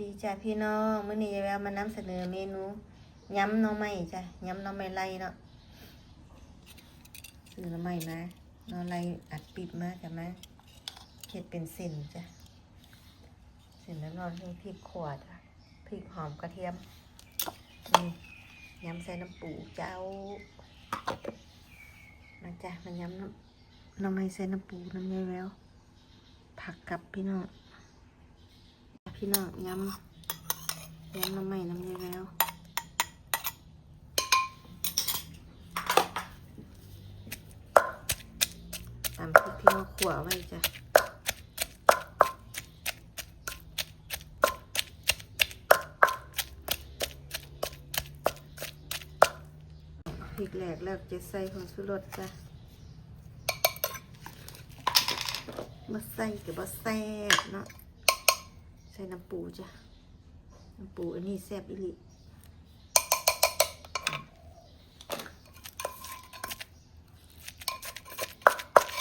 ดีจ้ะพี่น้องมื้อนี้ยายแววมานำเสนอเมนูยำหน่อไม้จ้ะยำหน่อไม้ไล่เนาะซื้อหน่อไม้มาหน่อไล่อัดปิดมาจ้ะมาเฮ็ดเป็นเส้นจ้ะเส้นแล้วนอนให้พริกขวดจ้ะพริกหอมกระเทียมนี่ยำใส่น้ำปูเจ้ามาจ้ะมายำน้ำหน่อไม้ใส่น้ำปูน้ำยายแววผักกับพี่น้อง พี่น้องยำยำน้ำใหม่น้ำยายแล้วตามพริกที่เราขั่วไว้จ้ะพริกแหลกแล้วจะใส่ของสุรสจ้ะมาใส่กับบะแซ่บเนาะ ส่น้ำปูจ้ะ น้ำปูอันนี้แซ่บอีหลิ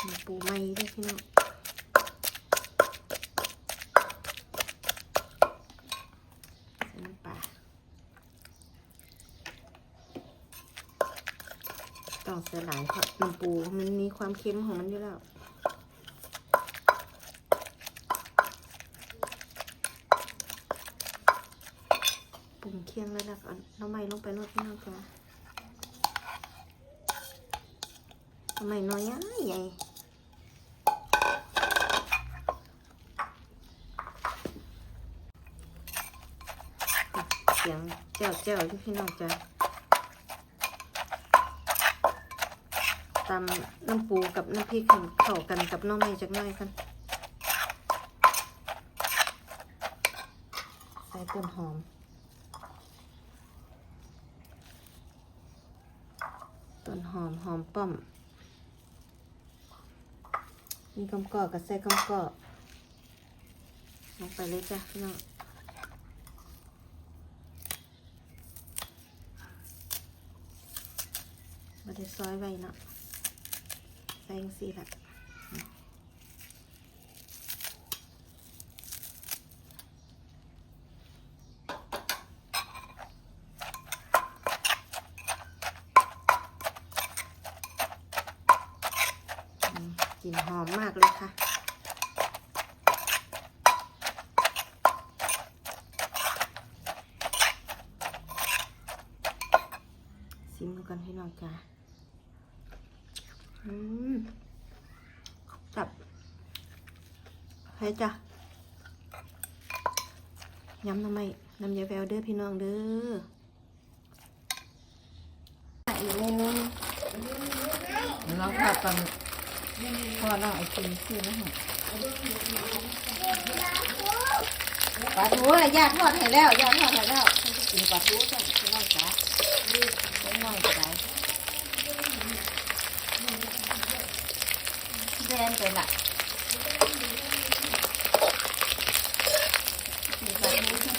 น้ำปูไม้ด้วยพี่น้องใส่น้ำปลาต้องใส่หลายเพราะน้ำปูมันมีความเค็มของมันอยู่แล้ว ปรุงเคียงแล้วแล้วก็น้ำใหม่ลง ไปรดพี่น้องจ้าน้ำใหม่น้อยใหญ่ใหญ่เสียงเจ้าเจ้าที่พี่น้องจ้าตำน้ำปูกับน้ำพริกให้เข้ากันกับน้ำใหม่จากน้อยกันใส่ต้นหอม ต้นห อมหอมป้อม มีกำกอกกับใส่กำกอกลงไปเลยจ้ะพี่น้องมาได้ซอยไว้เนาะใส่ยังสีละอืมกลิ่นหอมมากเลยค่ะ ซิมกันพี่น้องจ้าอืมจับให้จ้ะย้ำทำไมน้ำยาแววเด้อพี่น้องเด้ออีกเมนูเราผัดกันพ่อน้องไอซีซื้อนะฮะปลาทูน่ะญาติทอดให้แล้วญาติทอดให้แล้วกินปลาทูจ้ะพี่น้องจ้า เล็กน้อยก็ได้แดนไปละกินปลาทูจ้ะ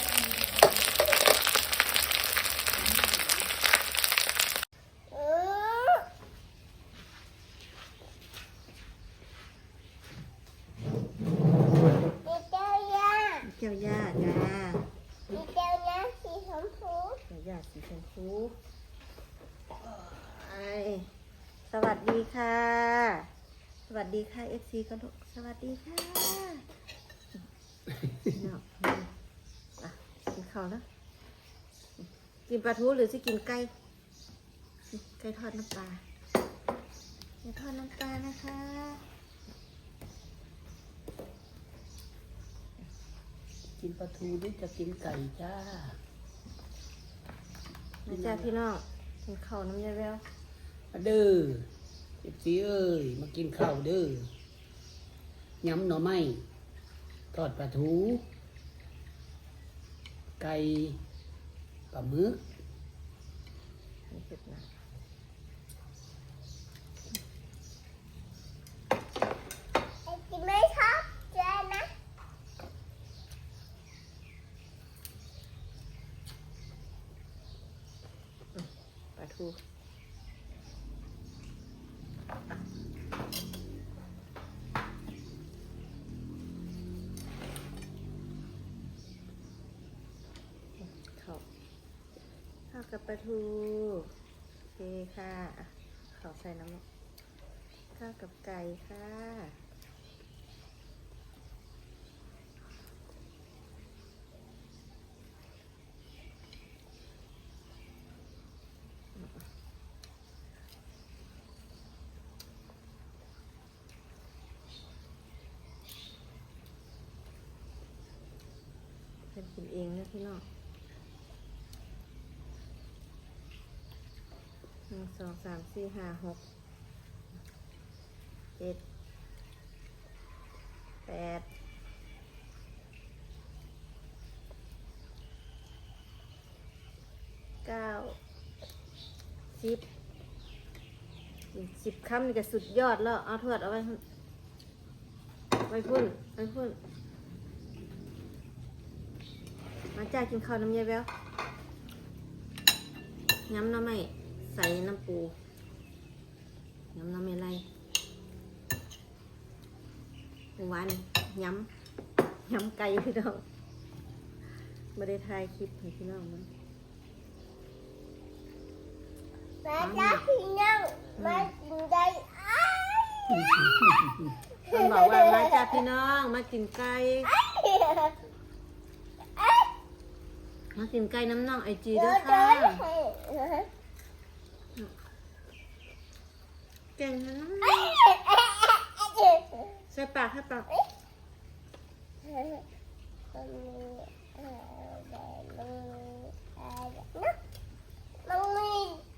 เจ้าญาติจ้าเจ้าญาติสีชมพูไอสวัสดีค่ะ สวัสดี ค่ะเอฟซีกันทุกสวัสดีค่ะเนาะอะกินข้าวแล้วกินปลาทูหรือจะกินไก่ไก่ทอดน้ำปลาไก่ทอดน้ำปลานะคะกินปลาทูหรือจะกินไก่จ้ามาจ้าพี่น้องกินข้าวน้ำยาแววมาเด้อเอฟซีเอ้ยมากินข้าวเด้อ ย้ำหน่อไม้ทอดปลาทู ไก่ปลาหมึก นี่เผ็ดนะปลาทูาว กับปลาทูโอเคค่ะขอใส่น้ำมันข้าวกับไก่ค่ะเป็นกินเองนะพี่น้องหนึ่ง สองสามสี่ห้าหกเจ็ดแปดเก้าสิบสิบคำนี่ก็สุดยอดแล้ว เอาเถิดเอาไว้พุ่นไว้พุ่นไว้พุ่นมาจ้ากินข้าวน้ำยาแววย้ำน้ำไม่ ใส่น้ำปูย้ำน้ำไม่ไรเมื่อวานย้ำย้ำไก่พี่น้องไม่ได้ถ่ายคลิปให้พี่น้องมันมาจ้าพี่น้องมากินได้อ้ายมันบอกว่ามาจ้าพี่น้องมากินไก่มากินไก่น้ำน่องไอจีเดี๋ด้ยววยค่ะ เดี๋ยว เก่งนะใส่ปากให้ปากมันมี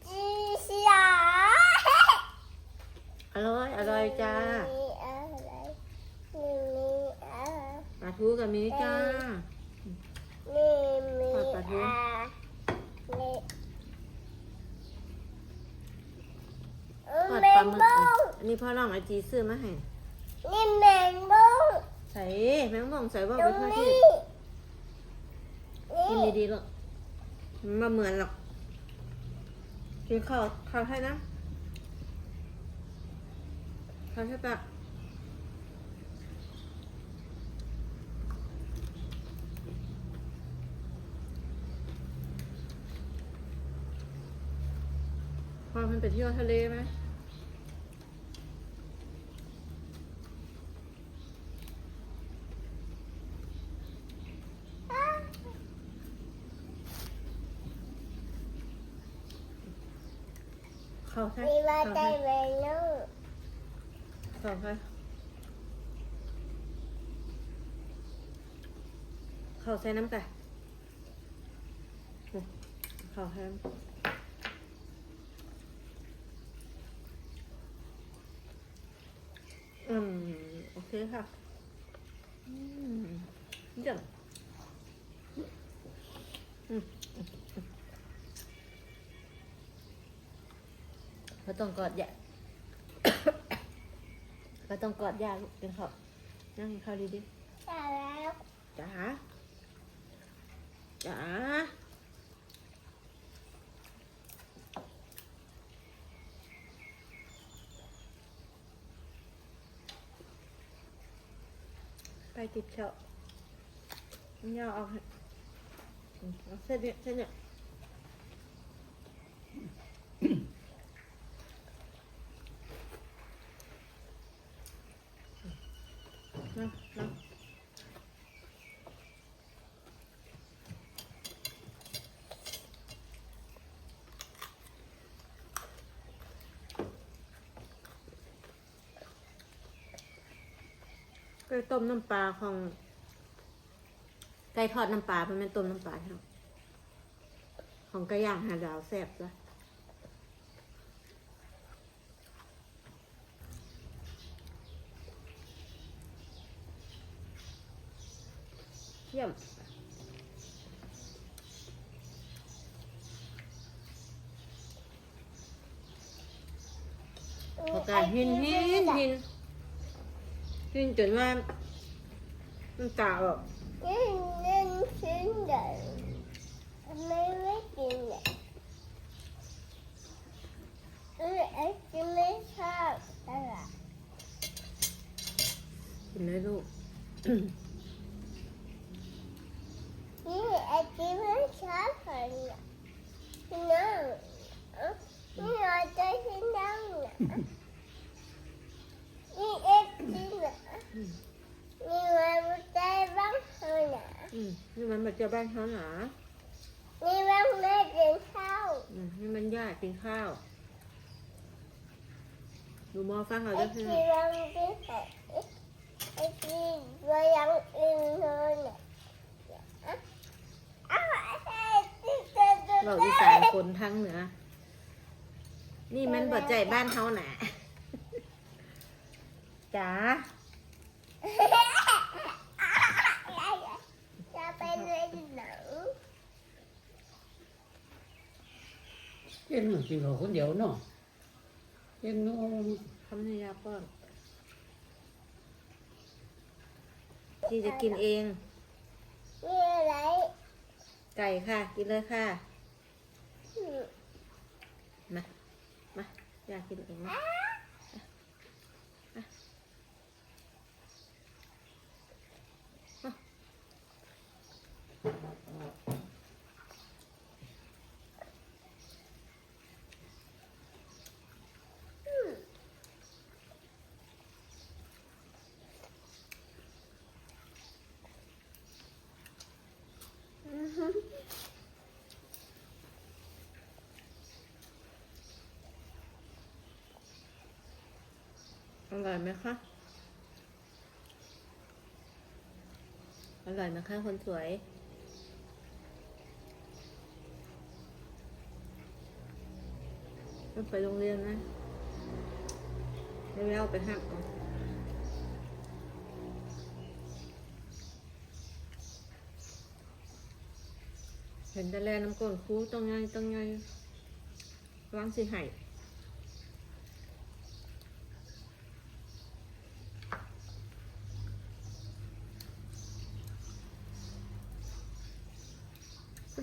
จีเสียอร่อยอร่อยจ้ามีอะไรมีมีอะไรปลาทูกับมีจ้า มีมี ปลาปลาทู มี ทอด แม ปลาง หมึก บ้ง อั นนี้พ่อน้องไอจีซื้อมาให้นี่แมงบ้งใส่แมงม่องใส่ว่าตไปรงทั่วนี้ที่กินนี่ดีๆลูกมันมาเหมือนหรอกกินข้าวข้าวให้นะข้าวให้ปะพอมันไปเที่ยวทะเลไหม เข้าใช่มีมาเข้าใจใช่แมงนุ่งเข้าใช่เข้าใส่น้ำไก่นี่เข้าใส่น้ำอืม โอเคค่ะ อืมเดี๋ยวอืม ก็ต้องกอดยาก็ต้องกอดยาลูกเป็นข้าวนั่งกินข้าวดีดิใช่แล้วจ๋าจ๋าไปติดเฉาะยาวเอาให้อืมเอาเส้นเนี่ยเส้นเนี่ยนั่งนั่ง ไก่ต้มน้ำปลาของ ไก่ทอดน้ำปลาเพื่อนเป็นต้มน้ำปลาใช่ไหมของไก่ย่างหาดาวแซ่บจ้ะเยี่ยมพอการหินหินหิน หินจนว่ามันตาออกนี่นี่ชิ้นเดียวไม่ไม่กินเลยเออไอ้กินไม่ชอบอะไรกินเลยลูก นี่ไอ้กินไม่ชอบอะไรนที่นั่งเอ้านี่เราจะที่นั่งนะนี่เอ็กซ์ที่นะ อืมนี่มันใจบ้างเท่านะอืมนี่มันมาเจอบ้านเขาหนานี่บ้างแม่กินข้าวอืมนี่มันยากกินข้าว ดูหมอฟังเอาไอ้ด้วยที่บ้างกินไข่ไอ้ที่ว่ายังอื่นเลยนะอ้าวไอ้ที่จะจะเราอีสานคนทั้งเหนือ นี่มันบ่ใจบ้านเขาหนาจ๋า จะเป็นเรื่องหนังเย็นมากินข้าวคนเดียวเนาะเย็นเนาะคำนิยาป้อนที่จะกินเอง มีอะไรไก่ค่ะ กินเลยค่ะอืมมา มา อยากกินเองนะ อร่อยไหมคะ อร่อยไหมคะคนสวย ต้องไปโรงเรียนนะไม่แววไปหักเอาเห็นแต่แลน้ำก้นครูต้องไงต้องไงวางสิไห้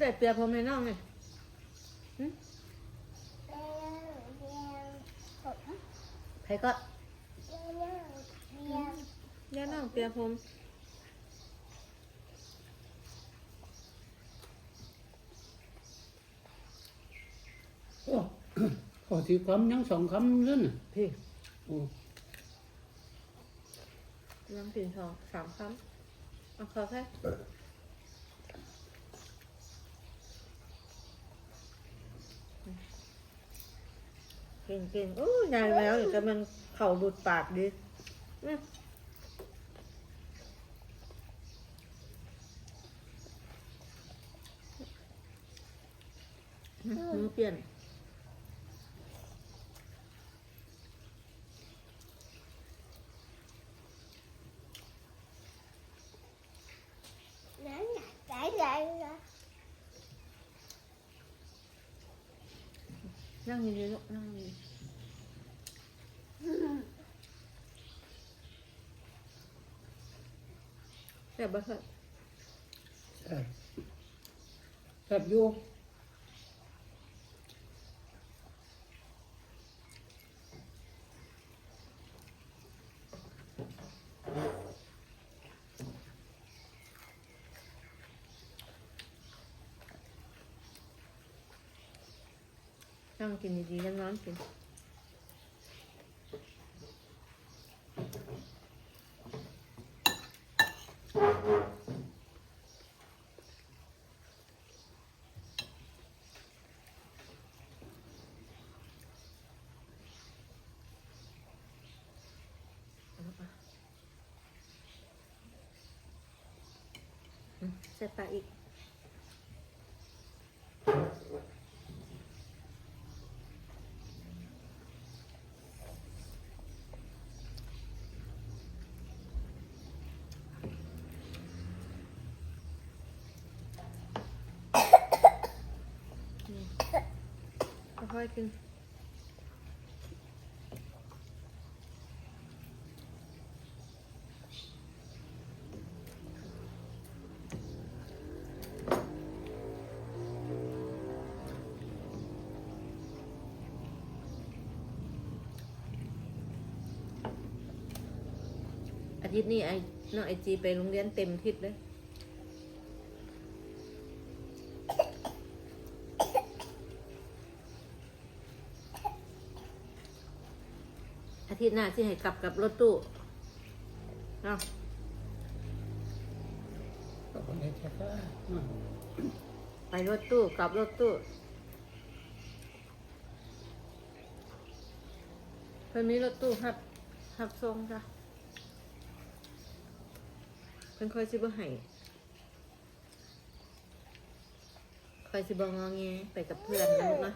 ได้เปรียบผมในน้องไงแม่เรียนผมใครก็แม่เรียนย่าน้องเปรียบผมโอ้ขอที่คำยังสองคำนั่นน่ะพี่โอ้น้ำกินสองสามคำเอาขอแค่ ก่งเก่งๆโอ้ยายแมวอยู่แต่มันเข่าหลุดปากดิอื้อมือเปลี่ยนนั่นน่ะใจใจนะนั่งดีๆลูกนั่งดี แต่บบ่เถอะแซ่บแซ่บอยู่นั่งกินดีๆแล้วนอนกิน อืมใส่ป อาทิตย์นี้ไอ้น้องไอจีไปโรงเรียนเต็มทิศเลยอาทิตย์หน้าที่ให้กลับกับรถตู้เนาะไปรถตู้กลับรถตู้เพิ่นมีรถตู้ครับ ครับทรงจ้ะ เพิ่นคอยสิบ่ให้คอยสิบ่งอแงไปกับเพื่อนนะลูกนะ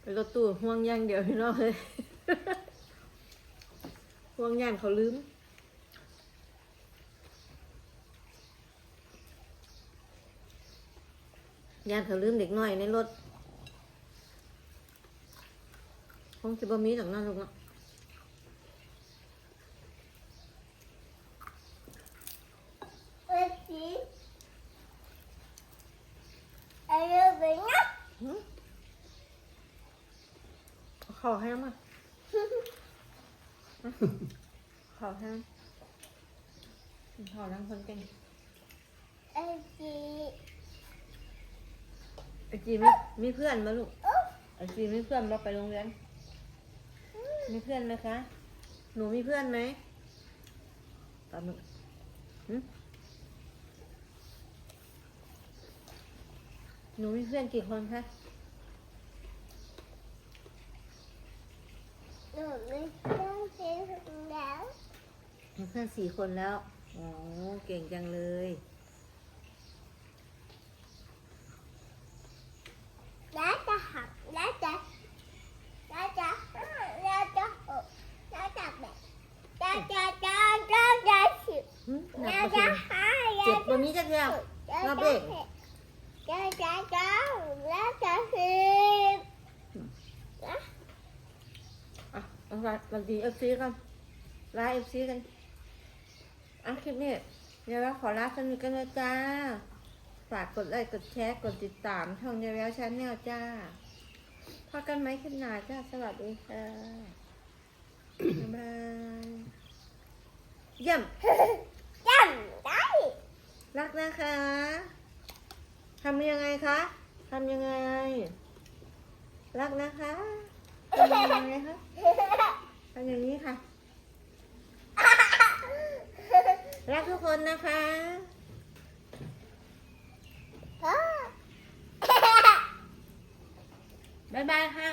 ไปรถตู้ห่วงย่างเดียวพี่น้องเลยห่วงย่านเขาลืม ย่านเขาลืมเด็กน้อยในรถคงจะบ่มีหรอกเนาะลูกเนาะเอ้ยสิอะไรแบบนี้หึเอาขอให้มาขอให้ขอทั้งคนเก่งเอ้ยสิไอจีมีมีเพื่อนมาลูกไอจีมีเพื่อนมาไปโรงเรียน มีเพื่อนไหมคะ หนูมีเพื่อนไหมตอนนี้หึหนูมีเพื่อนกี่คนคะ หนูไม่ต้องเสียแล้วมีเพื่อนสี่คนแล้ว โอ้เก่งจังเลย แล้วจะหักแล้วจะแล้วจะแล้วจะหกแล้วจะแบบแล้วจะจะจะจะสิบ หึหนั แล้ว ก จะ ปะ ห้า เจ็บบ่มีจักเดี ยวแล้วรอบจะเด็กแล้วจะจะแล้วจะสิบอะเอาละสวัสดีเอฟซีกันลาเอฟซีกันอะคลิปนี้เดี๋ยวเราขอลาสนิทกันนะจ้า ฝากกดไลค์กดแชร์กดติดตามช่องเดียวชาแนลจ้าพอกันไหมคลิปหน้าจ้า สวัสดีค่ะ บ๊ายบายเยี่ยมจำได้ รักนะคะทำยังไงคะทำยังไง รักนะคะทำยังไงคะทำอย่างนี้ค่ะ รักทุกคนนะคะพ่อบ๊ายบายค่ะ